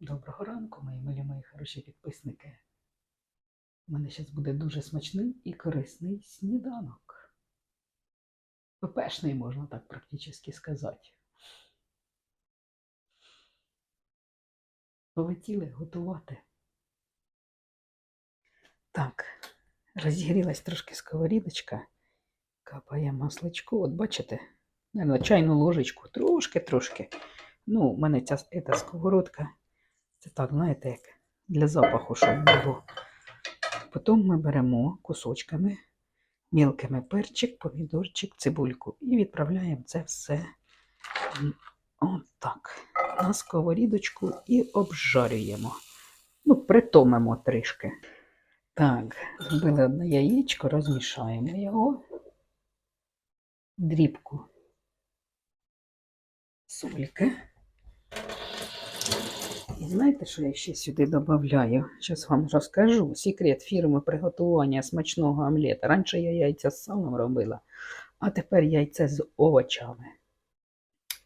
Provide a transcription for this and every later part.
Доброго ранку, мої милі мої хороші підписники. У мене зараз буде дуже смачний і корисний сніданок. ППшний, можна так практично сказати. Полетіли готувати. Так, розігрілась трошки сковорідочка. Капає масличко. От бачите, на чайну ложечку, трошки-трошки. Ну, у мене ця ета сковородка. Це так, знаєте, як для запаху, щоб було. Потім ми беремо кусочками, мілкими перчик, помідорчик, цибульку і відправляємо це все отак на сковорідочку і обжарюємо. Ну, притомимо трішки. Так, зробили одне яєчко, розмішаємо його, дрібку сольки. І знаєте, що я ще сюди додаю? Зараз вам розкажу. Секрет фірми приготування смачного омлета. Раніше я яйця з салом робила, а тепер яйце з овочами.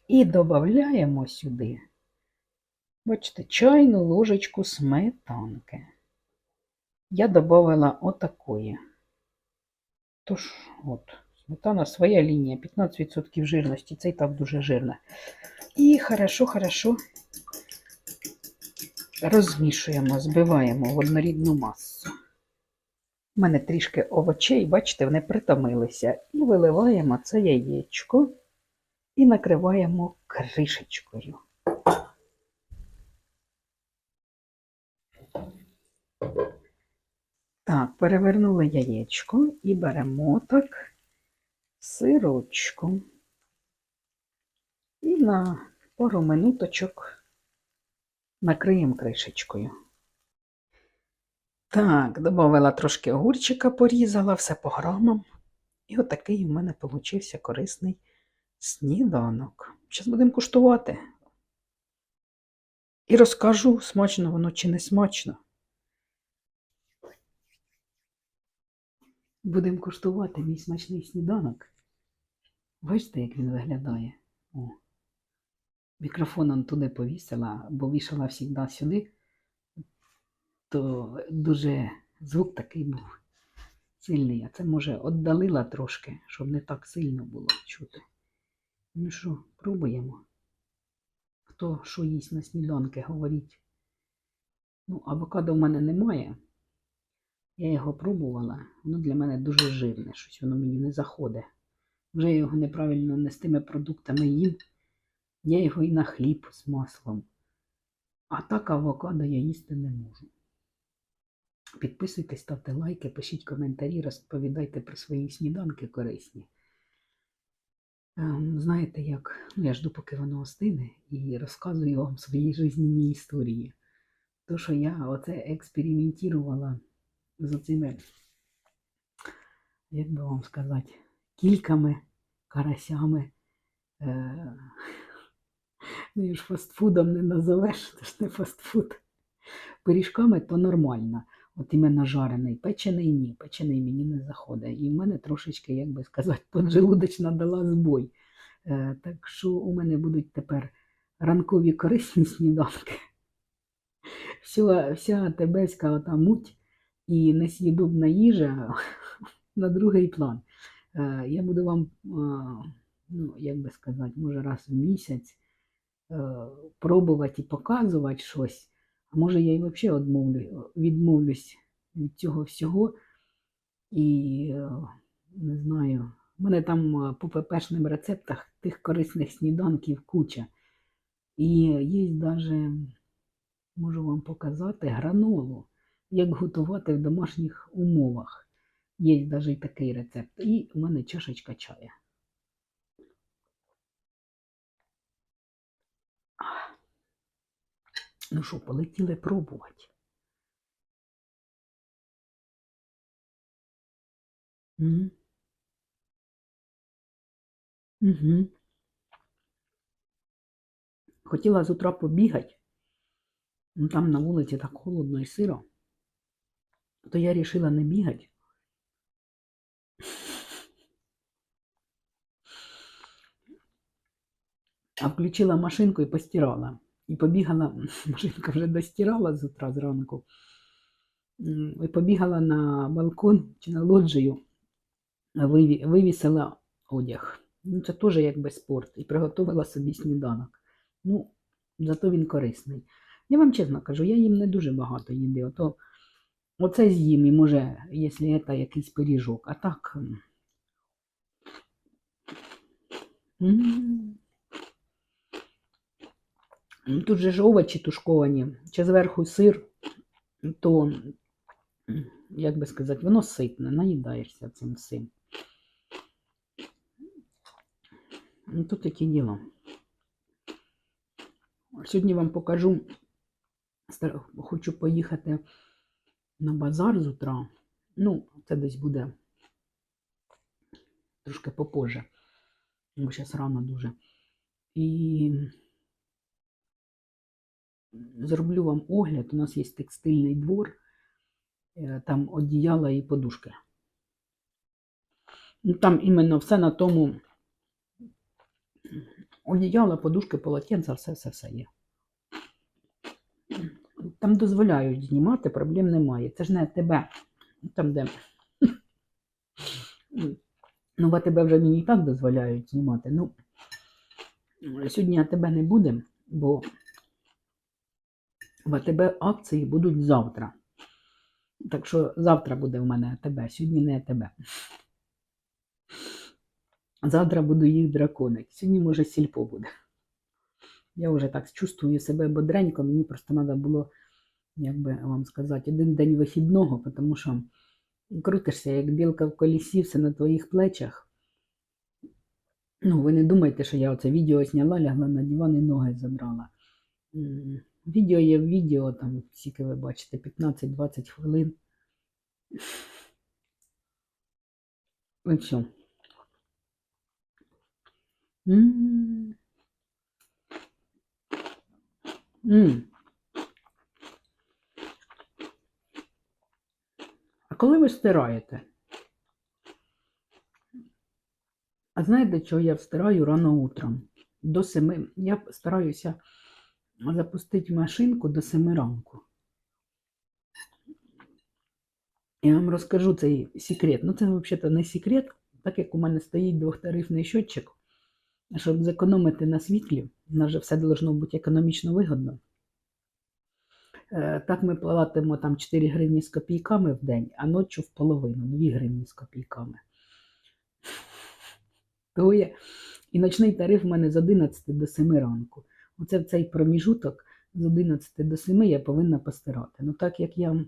І додаємо сюди, бачите, чайну ложечку сметанки. Я додала отакої. Тож, от, сметана своя лінія, 15% жирності, це і так дуже жирна. І хорошо-хорошо розмішуємо, збиваємо в однорідну масу. У мене трішки овочей, бачите, вони притомилися. І виливаємо це яєчко і накриваємо кришечкою. Так, перевернули яєчко і беремо так сирочку. І на пару минуточок накриємо кришечкою. Так, додала трошки огурчика, порізала, все по грамам. І отакий у мене получився корисний сніданок. Зараз будемо куштувати. І розкажу, смачно воно чи не смачно. Будемо куштувати мій смачний сніданок. Бачите, як він виглядає? О. Мікрофон он туди повісила, бо вішала завжди сюди, то дуже звук такий був сильний. А це, може, віддалила трошки, щоб не так сильно було чути. Ну що, пробуємо. Хто що їсть на сніданки, говоріть. Ну, авокадо в мене немає. Я його пробувала, воно для мене дуже жирне, щось воно мені не заходить. Вже його неправильно не з тими продуктами їм. Я його і на хліб з маслом. А так авокадо я їсти не можу. Підписуйтесь, ставте лайки, пишіть коментарі, розповідайте про свої сніданки корисні. Ем, Знаєте як? Ну, я жду, поки воно остине, і розказую вам свої жизненні історії. То, що я оце експериментувала з оцими, як би вам сказати, кільками, карасями. Е Ну, ж фастфудом не назовеш, це ж не фастфуд. Пиріжками то нормально. От іменно жарений, печений ні, печений мені не заходить. І в мене трошечки, як би сказати, поджелудочна дала збой. Е, так що у мене будуть тепер ранкові корисні сніданки. Вся, вся тебеська ота муть і несъїдобна їжа на другий план. Е, я буду вам, е, ну, як би сказати, може раз в місяць е, пробувати і показувати щось. А може я і взагалі відмовлю, відмовлюсь від цього всього. І не знаю, в мене там по ППшним рецептах тих корисних сніданків куча. І є навіть, можу вам показати, гранолу, як готувати в домашніх умовах. Є навіть такий рецепт. І в мене чашечка чая. Ну що, полетіли пробувати. Угу. Хотіла з утра побігати, ну там на вулиці так холодно і сиро, то я вирішила не бігати. Включила машинку і постирала. І побігала, машинка вже достирала з утра зранку. І побігала на балкон чи на лоджію, вивісила одяг. Ну, це теж якби спорт. І приготувала собі сніданок. Ну, зато він корисний. Я вам чесно кажу, я їм не дуже багато їди. Ото, оце з'їм і може, якщо це якийсь пиріжок. А так. м, м. Тут же ж овочі тушковані, чи зверху сир, то, як би сказати, воно ситне, наїдаєшся цим всім. Ну, тут такі діла. Сьогодні вам покажу, хочу поїхати на базар з утра. Ну, це десь буде трошки попозже, бо зараз рано дуже. І зроблю вам огляд. У нас є текстильний двор, е, там одіяла і подушки. Ну, там іменно все на тому одіяла, подушки, полотенця, все, все, все є. Там дозволяють знімати, проблем немає. Це ж не тебе. Там, де. Ну, в тебе вже мені і так дозволяють знімати. Ну, сьогодні АТБ не буде, бо в АТБ акції будуть завтра. Так що завтра буде в мене АТБ, сьогодні не АТБ. Завтра буду їх драконити. Сьогодні, може, сільпо буде. Я вже так чувствую себе бодренько, мені просто треба було, як би вам сказати, один день вихідного, тому що крутишся, як білка в колісі, все на твоїх плечах. Ну, ви не думайте, що я оце відео зняла, лягла на диван і ноги задрала. М, Відео є в відео, там, скільки ви бачите, 15-20 хвилин. І все. М. М. А коли ви стираєте? А знаєте, чого я встираю рано утром? До семи. Я стараюся запустити машинку до семи ранку. Я вам розкажу цей секрет. Ну, це взагалі не секрет, так як у мене стоїть двохтарифний щотчик, щоб зекономити на світлі, у нас же все должно бути економічно вигодно. Е, Так ми платимо там 4 гривні з копійками в день, а ночі в половину 2 гривні з копійками. Того є. І ночний тариф в мене з 11 до 7 ранку. Оце в цей проміжуток з 11 до 7 я повинна постирати. Ну так як я,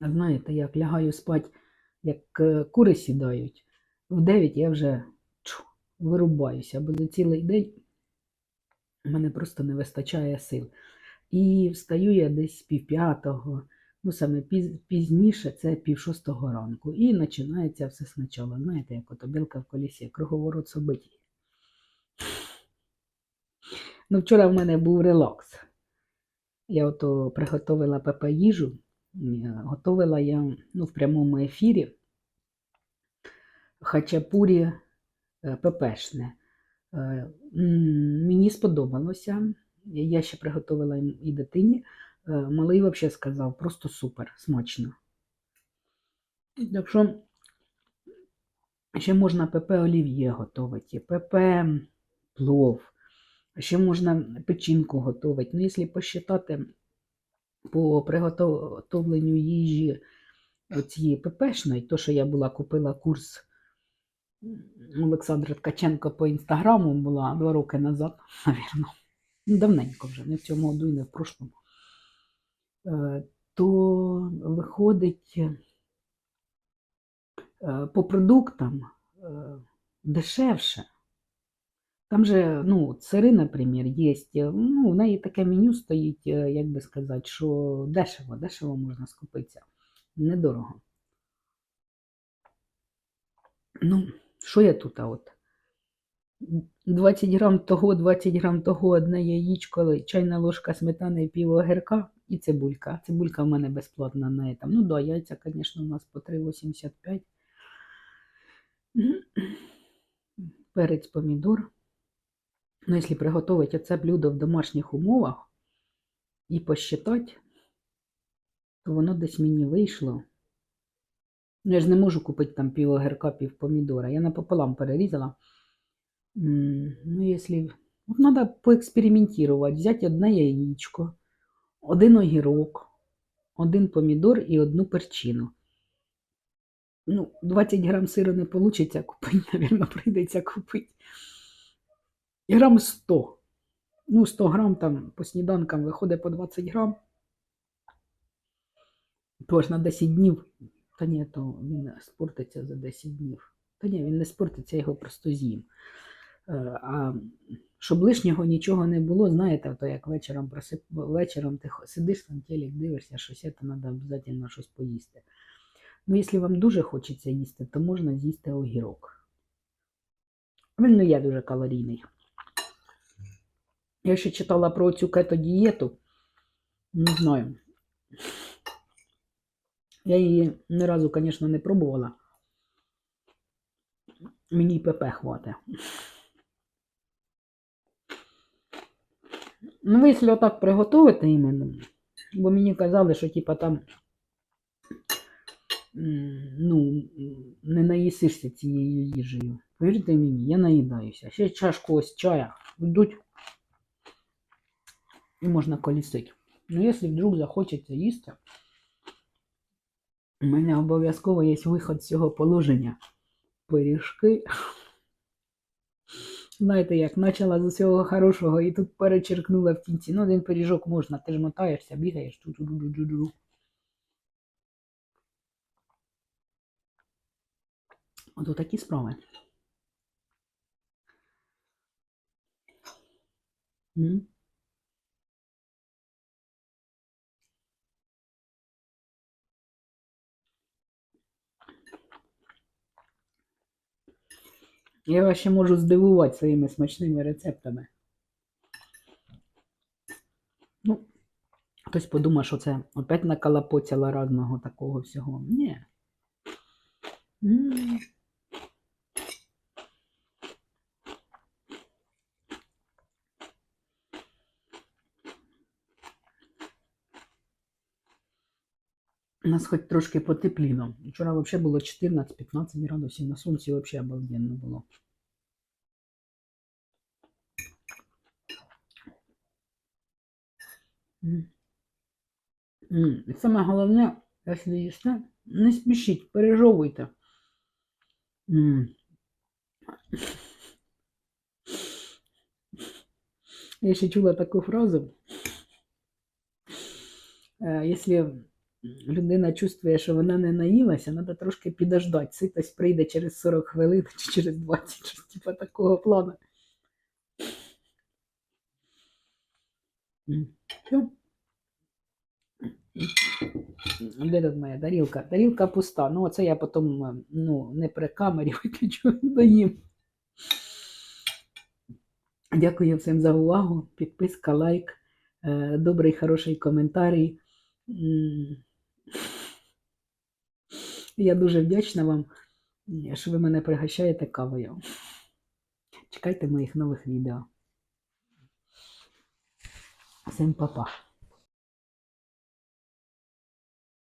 знаєте, як лягаю спати, як е, кури сідають, в 9 я вже чу, вирубаюся, бо за цілий день в мене просто не вистачає сил. І встаю я десь пів п'ятого, ну саме піз- пізніше це пів шостого ранку. І починається все спочатку. Знаєте, як ото білка в колісі, круговорот событий. Ну, вчора в мене був релакс. Я ото приготувала ПП їжу. Готовила я ну, в прямому ефірі хачапурі е, ППшне. Е, Мені сподобалося. Я ще приготувала і дитині. Е, Малий взагалі сказав, просто супер, смачно. Так ще можна ПП олів'є готувати, ПП плов, ще можна печінку готувати. Ну, якщо посчитати по приготовленню їжі цієї ППшної, то, що я була купила курс Олександра Ткаченко по інстаграму, була два роки назад, навірно. Ну, давненько вже, не в цьому году і не в прошлому. Е, То виходить е, по продуктам е, дешевше. Там же, ну, сири, наприклад, є. Ну, в неї таке меню стоїть, е, як би сказати, що дешево, дешево можна скупитися. Недорого. Ну, що я тут, от? 20 грам того, 20 грам того, одне яєчко, чайна ложка сметани, пів огірка і цибулька. Цибулька в мене безплатна на этом. Ну да, яйця, звісно, у нас по 3,85. Перець, помідор. Ну, якщо приготувати це блюдо в домашніх умовах і посчитати, то воно десь мені вийшло. Ну, я ж не можу купити там пів огірка, пів помідора. Я напополам перерізала. Ну, якщо... От треба поекспериментувати, взяти одне яєчко, один огірок, один помідор і одну перчину. Ну, 20 грам сиру не вийде купити, мабуть, прийдеться купити. Грам 100. Ну, 100 грам там по сніданкам виходить по 20 грам. Тож на 10 днів. Та ні, то він спортиться за 10 днів. Та ні, він не спортиться, я його просто з'їм. Е, А щоб лишнього нічого не було, знаєте, то як вечором просип... вечором ти сидиш там телек, дивишся, щось це треба обов'язково щось поїсти. Ну, якщо вам дуже хочеться їсти, то можна з'їсти огірок. Він не є дуже калорійний. Я ще читала про цю кето-дієту. Не знаю. Я її ні разу, звісно, не пробувала. Мені ПП хватить. Ну, якщо отак приготувати іменно, бо мені казали, що типа там ну, не наїсишся цією їжею. Повірте мені, я наїдаюся. Ще чашку ось чая йдуть і можна колісити. Ну, якщо вдруг захочеться їсти, у мене обов'язково є виход з цього положення. Пиріжки. Знаєте, як почала з усього хорошого і тут перечеркнула в кінці. Ну, один пиріжок можна, ти ж мотаєшся, бігаєш. ту-ту-ду-ду-ду-ду. От такі справи. М? Я вас ще можу здивувати своїми смачними рецептами. Ну, хтось подумає, що це опять накалапоціла разного такого всього. Ні. М. У нас хоч трошки потепліло. Вчора взагалі було 14-15 градусів, на сонці взагалі обалденно було. І саме головне, якщо їсте, не спішіть, пережовуйте. Я ще чула таку фразу. Е, Якщо людина чувствує, що вона не наїлася, треба трошки підождати. Ситость прийде через 40 хвилин чи через 20, щось типу такого плану. Де тут моя тарілка? Тарілка пуста. Ну, оце я потім е, ну, не при камері виключу, доїм. Дякую всім за увагу. Підписка, лайк, е, добрий, хороший коментарій. Я дуже вдячна вам, що ви мене пригощаєте кавою. Чекайте моїх нових відео. Всім па-па.